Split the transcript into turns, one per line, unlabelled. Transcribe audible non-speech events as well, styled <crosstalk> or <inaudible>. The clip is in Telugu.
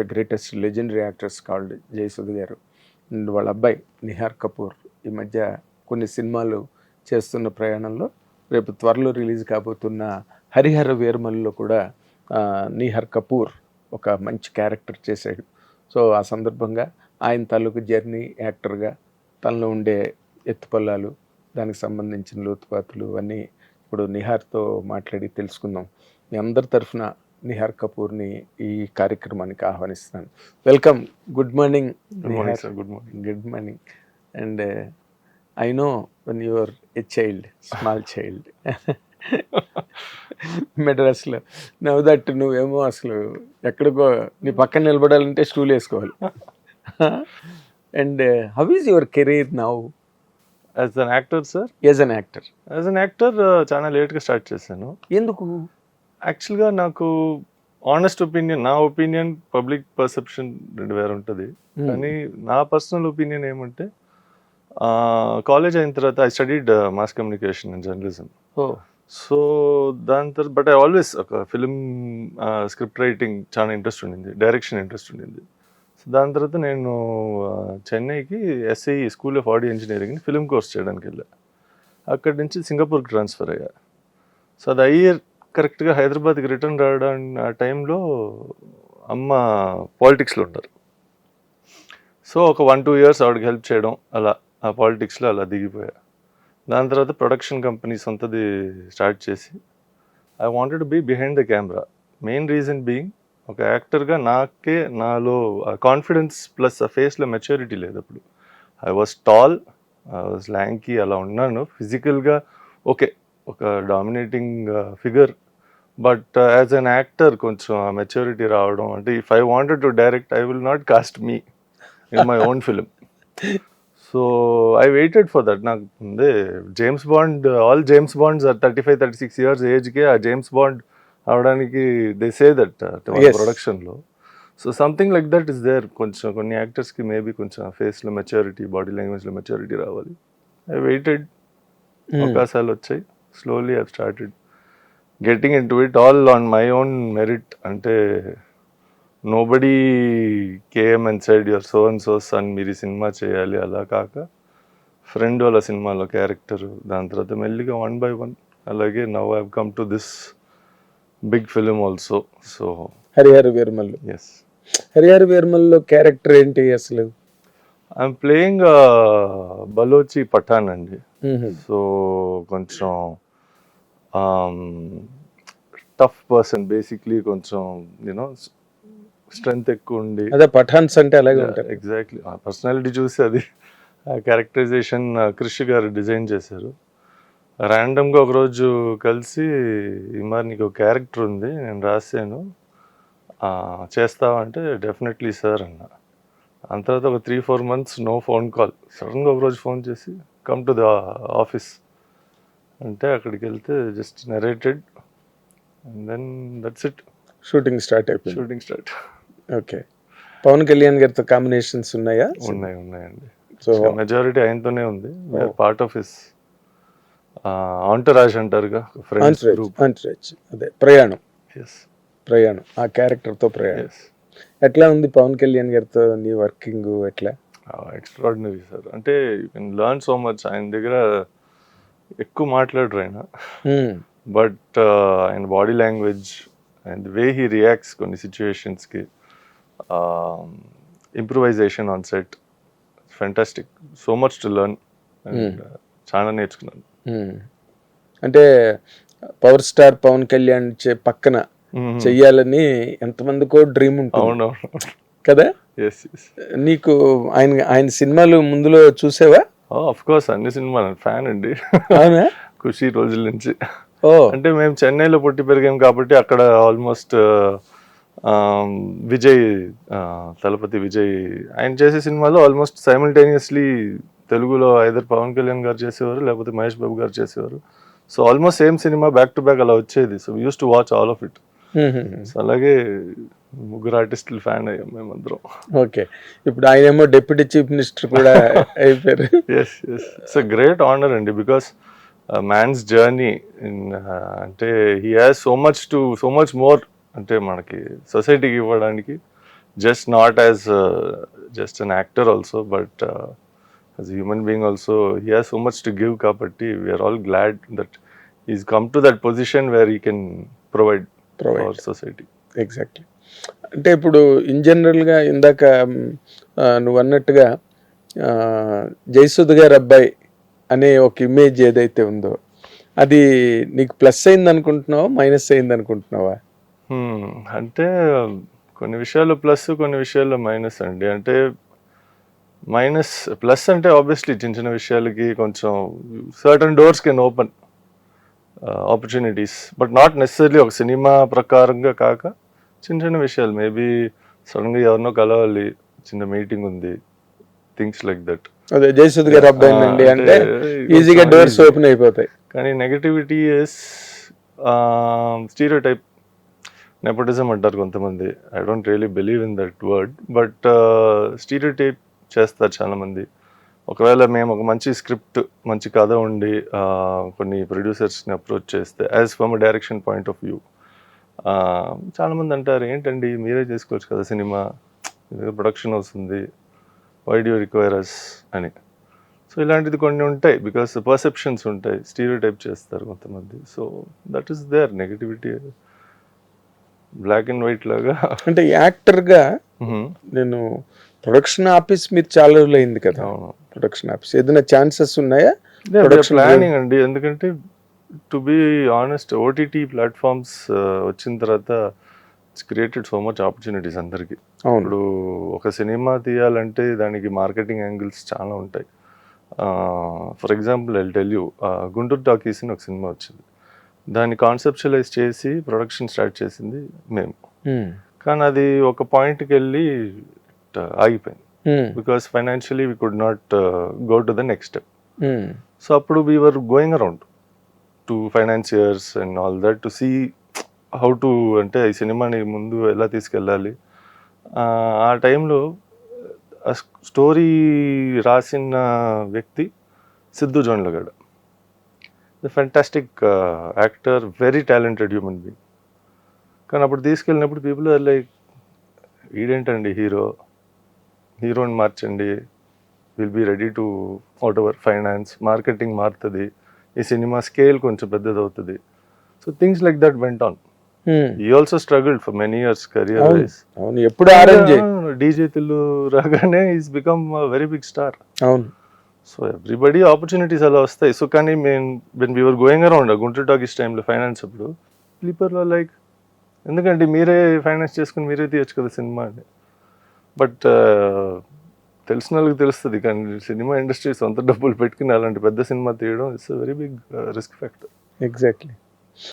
The greatest legendary actors called Jayasudha garu. And వాళ్ళ అబ్బాయి నిహార్ కపూర్. ఈ మధ్య కొన్ని సినిమాలు చేస్తున్న ప్రయాణంలో రేపు త్వరలో రిలీజ్ కాబోతున్న హరిహర వేర్మల్లో కూడా ఆ, నిహార్ కపూర్ ఒక మంచి క్యారెక్టర్ చేశాడు. సో ఆ సందర్భంగా ఆయన తాలూకు జర్నీ యాక్టర్గా తనలో ఉండే ఎత్తుపల్లాలు దానికి సంబంధించిన లోతుపాతులు అన్నీ ఇప్పుడు నిహార్తో మాట్లాడి తెలుసుకుందాం. మీ అందరి తరఫున నిహార్ కపూర్ని ఈ కార్యక్రమానికి ఆహ్వానిస్తున్నాను. Welcome good morning
good morning sir good morning
good morning and I know one your a child small child మెడ్రాస్లో నవ్వు దట్ నువ్వేమో అసలు ఎక్కడికో నీ పక్కన నిలబడాలంటే స్టూల్ వేసుకోవాలి. And how is your career now
as an actor sir
as an actor
as an actor చాలా లేట్గా స్టార్ట్ చేశాను.
ఎందుకు?
యాక్చువల్గా నాకు ఆనెస్ట్ ఒపీనియన్ నా ఒపీనియన్ పబ్లిక్ పర్సెప్షన్ రెండు వేరు ఉంటుంది.
Hmm.
కానీ నా పర్సనల్ ఒపీనియన్ ఏమంటే కాలేజ్ అయిన తర్వాత I studied mass communication and journalism so దాని తర్వాత బట్ ఐ ఆల్వేస్ ఒక ఫిలిం స్క్రిప్ట్ రైటింగ్ చాలా ఇంట్రెస్ట్ ఉండింది డైరెక్షన్ ఇంట్రెస్ట్ ఉండింది. సో దాని తర్వాత నేను చెన్నైకి SI school of audio engineering film course చేయడానికి వెళ్ళా అక్కడి నుంచి సింగపూర్కి ట్రాన్స్ఫర్ అయ్యా. సో అది అయ్యే కరెక్ట్గా హైదరాబాద్కి రిటర్న్ రావడం ఆ టైంలో అమ్మ పాలిటిక్స్లో ఉంటారు సో ఒక వన్ టూ ఇయర్స్ ఆవిడకి హెల్ప్ చేయడం అలా ఆ పాలిటిక్స్లో అలా దిగిపోయా. దాని తర్వాత ప్రొడక్షన్ కంపెనీ సొంతది స్టార్ట్ చేసి I wanted be behind the camera main reason being ఒక యాక్టర్గా నాకే నాలో కాన్ఫిడెన్స్ ప్లస్ ఆ ఫేస్లో మెచ్యూరిటీ లేదు అప్పుడు. I was tall I was lanky అలా ఉన్నాను. ఫిజికల్గా ఓకే ఒక dominating figure but as an actor కొంచెం ఆ మెచ్యూరిటీ రావడం అంటే if I wanted to direct I will not cast me in my own film so I waited for that నాకు ముందే James Bond all James Bonds thirty five thirty six years ఏజ్కే ఆ జేమ్స్ బాండ్ అవడానికి దే సే దట్. ప్రొడక్షన్లో so something like that is there కొంచెం కొన్ని యాక్టర్స్కి మేబీ కొంచెం ఫేస్లో మెచ్యూరిటీ బాడీ లాంగ్వేజ్లో మెచ్యూరిటీ రావాలి. ఐ వెయిటెడ్ అవకాశాలు వచ్చాయి. Slowly I started getting in to it all on my own merit అంటే nobody came and said your so and so son మీరు ఈ సినిమా చేయాలి. అలా కాక ఫ్రెండ్ వాళ్ళ సినిమాలో క్యారెక్టర్ దాని తర్వాత మెల్లిగా వన్ బై వన్ అలాగే now have come to this big film also so
Harihara Veeramallu.
Yes
Harihara వీరమల్లో character ఏంటి అసలు?
ఐఎమ్ ప్లేయింగ్ బలోచి పఠాన్ అండి. సో కొంచెం టఫ్ పర్సన్ బేసిక్లీ కొంచెం యూనో స్ట్రెంగ్త్ ఎక్కువ ఉండి.
అదే పఠాన్స్ అంటే అలాగే ఉంటారు
ఎగ్జాక్ట్లీ ఆ పర్సనాలిటీ చూసి అది ఆ క్యారెక్టరైజేషన్ కృషి గారు డిజైన్ చేశారు. ర్యాండమ్గా ఒకరోజు కలిసి "ఈ మరి నీకు ఒక క్యారెక్టర్ ఉంది నేను రాశాను. ఆ, చేస్తావా అంటే డెఫినెట్లీ సార్ అన్న. అంత తర్వాత ఒక three four months no phone call సడన్గా ఒకరోజు ఫోన్ చేసి కమ్ టు ద ఆఫీస్ అంటే అక్కడికి వెళ్తే just narrated and then that's it
shooting start అయిపోయింది.
Shooting start
okay Pawan Kalyan గారితో కాంబినేషన్స్ ఉన్నాయా?
ఉన్నాయి ఉన్నాయండి.
సో
మెజారిటీ ఆయనతోనే ఉంది. పార్ట్ ఆఫ్ హిస్ ఆంటరాజ్ అంటారుగా ఫ్రెండ్స్ గ్రూప్
అదే ప్రయాణం.
ఎస్
ప్రయాణం ఆ క్యారెక్టర్తో ప్రయాణం. ఎట్లా ఉంది పవన్ కళ్యాణ్ గారితో నీ వర్కింగ్ ఎట్లా?
ఎక్స్ట్రాడినరీ సార్ అంటే you can learn so much ఆయన దగ్గర ఎక్కువ మాట్లాడరు ఆయన. బట్ ఆయన body language and way he reacts కొన్ని సిచ్యువేషన్స్కి improvisation on set fantastic so much to learn చాలా నేర్చుకున్నాను.
మ్మ్. అంటే పవర్ స్టార్ పవన్ కళ్యాణ్ చే పక్కన చెయ్యాలని ఎంతమందికో డ్రీమ్ ఉంటుంది. కదా? నీకు ఆయన ఆయన సినిమాలు ముందులో చూసావా?
ఆఫ్ కోర్స్ అన్ని సినిమా ఫ్యాన్ అండి.
అవునా?
ఖుషి రోజుల నుంచి.
ఓ.
అంటే మేము చెన్నైలో పుట్టి పెరిగాం కాబట్టి అక్కడ ఆల్మోస్ట్ విజయ్ తలపతి విజయ్ ఆయన చేసే సినిమాలో ఆల్మోస్ట్ సైమిల్టేనియస్లీ తెలుగులో ఐదర్ పవన్ కళ్యాణ్ గారు చేసేవారు లేకపోతే మహేష్ బాబు గారు చేసేవారు. So almost same cinema back to back అలా వచ్చేది. So used to watch all of it. So అలాగే ముగ్గురు ఆర్టిస్టులు ఫ్యాన్ అయ్యాం మేమందరం.
ఓకే. ఇప్పుడు ఆయన ఏమో డిప్యూటీ చీఫ్ మినిస్టర్ కూడా <laughs> అయిపోయారు.
Yes yes it's a great honour అండి బికాస్ మ్యాన్స్ జర్నీ ఇన్ అంటే he has so much to so much more అంటే మనకి సొసైటీకి ఇవ్వడానికి just not as just an actor also but as human being also he has so much to give కాబట్టి we're all glad that he's come to that position where you can provide
provide
society
exactly అంటే ఇప్పుడు ఇన్ జనరల్గా ఇందాక నువ్వు అన్నట్టుగా ఆ, గారు గారి అబ్బాయి అనే ఒక ఇమేజ్ ఏదైతే ఉందో అది నీకు ప్లస్ అయింది అనుకుంటున్నావా మైనస్ అయింది అనుకుంటున్నావా
అంటే కొన్ని విషయాల్లో ప్లస్ కొన్ని విషయాల్లో మైనస్ అండి. అంటే మైనస్ ప్లస్ అంటే ఆబ్వియస్లీ చిన్న చిన్న విషయాలకి కొంచెం certain doors can open opportunities but not necessary ఒక సినిమా ప్రకారంగా కాక చిన్న చిన్న విషయాలు. మేబీ సడన్గా ఎవరినో కలవాలి చిన్న మీటింగ్ ఉంది థింగ్స్ లైక్ దట్
అదే జయసుధ్ గారి అబ్బాయి అంటే ఈజీగా డోర్స్. ఓపెన్ అయిపోతాయి.
కానీ negativity is stereotype nepotism అంటారు కొంతమంది. I don't really believe in that word but stereotype చేస్తారు చాలామంది. ఒకవేళ మేము ఒక మంచి స్క్రిప్ట్ మంచి కథ ఉండి కొన్ని ప్రొడ్యూసర్స్ని అప్రోచ్ చేస్తే as from direction point of view చాలామంది అంటారు ఏంటండి? మీరే చేసుకోవచ్చు కదా సినిమా. ప్రొడక్షన్ వస్తుంది. వై డూ రిక్వైర్ అస్ అని. సో ఇలాంటిది కొన్ని ఉంటాయి బికాస్ పర్సెప్షన్స్ ఉంటాయి. స్టీరియో టైప్ చేస్తారు కొంతమంది. So that is there negativity black and white లాగా.
అంటే యాక్టర్గా నేను ప్రొడక్షన్ ఆఫీస్ మీరు చాలా రోజులు అయింది కదా.
అవును.
ప్రొడక్షన్ ఆఫీస్ ఏదైనా ఛాన్సెస్ ఉన్నాయా?
ప్లానింగ్ అండి. ఎందుకంటే to be honest OTT platforms వచ్చిన తర్వాత it's created so much opportunities అందరికీ. ఇప్పుడు ఒక సినిమా తీయాలంటే దానికి మార్కెటింగ్ యాంగిల్స్ చాలా ఉంటాయి. For example I tell you Guntur talkies అని ఒక సినిమా వచ్చింది. దాన్ని కాన్సెప్చువలైజ్ చేసి ప్రొడక్షన్ స్టార్ట్ చేసింది మేము. కానీ అది ఒక పాయింట్కి వెళ్ళి ఆగిపోయింది. Because financially we could not go to the next step so అప్పుడు we're going around to financiers and all that to see how to అంటే ఈ సినిమాని ముందు ఎలా తీసుకెళ్ళాలి. ఆ, టైంలో స్టోరీ రాసిన వ్యక్తి Siddhu Jonnalagadda the fantastic actor very talented human being కానీ అప్పుడు తీసుకెళ్ళినప్పుడు పీపుల్ ఆర్ లైక్ ఈడేంటండి హీరో హీరోని మార్చండి. Will be ready to whatever finance marketing మారుతుంది. ఈ సినిమా స్కేల్ కొంచెం పెద్దది అవుతుంది so things like that went on. He also struggled for many years career wise
అవును. ఎప్పుడు ఆరెంజ్
డీజే తిల్లు రాగానే he's become very big star
అవును.
సో ఎవ్రీబడి ఆపర్చునిటీస్ అలా వస్తాయి. సో కానీ మేము when we're going around Guntur talkies టైంలో ఫైనాన్స్ అప్పుడు స్లీపర్లో లైక్ ఎందుకంటే మీరే ఫైనాన్స్ చేసుకుని మీరే తీయచ్చు కదా సినిమా అని. బట్ తెలిసిన వాళ్ళకి తెలుస్తుంది కానీ సినిమా ఇండస్ట్రీ సొంత డబ్బులు పెట్టుకుని అలాంటి పెద్ద సినిమా తీయడం it's very big risk factor
exactly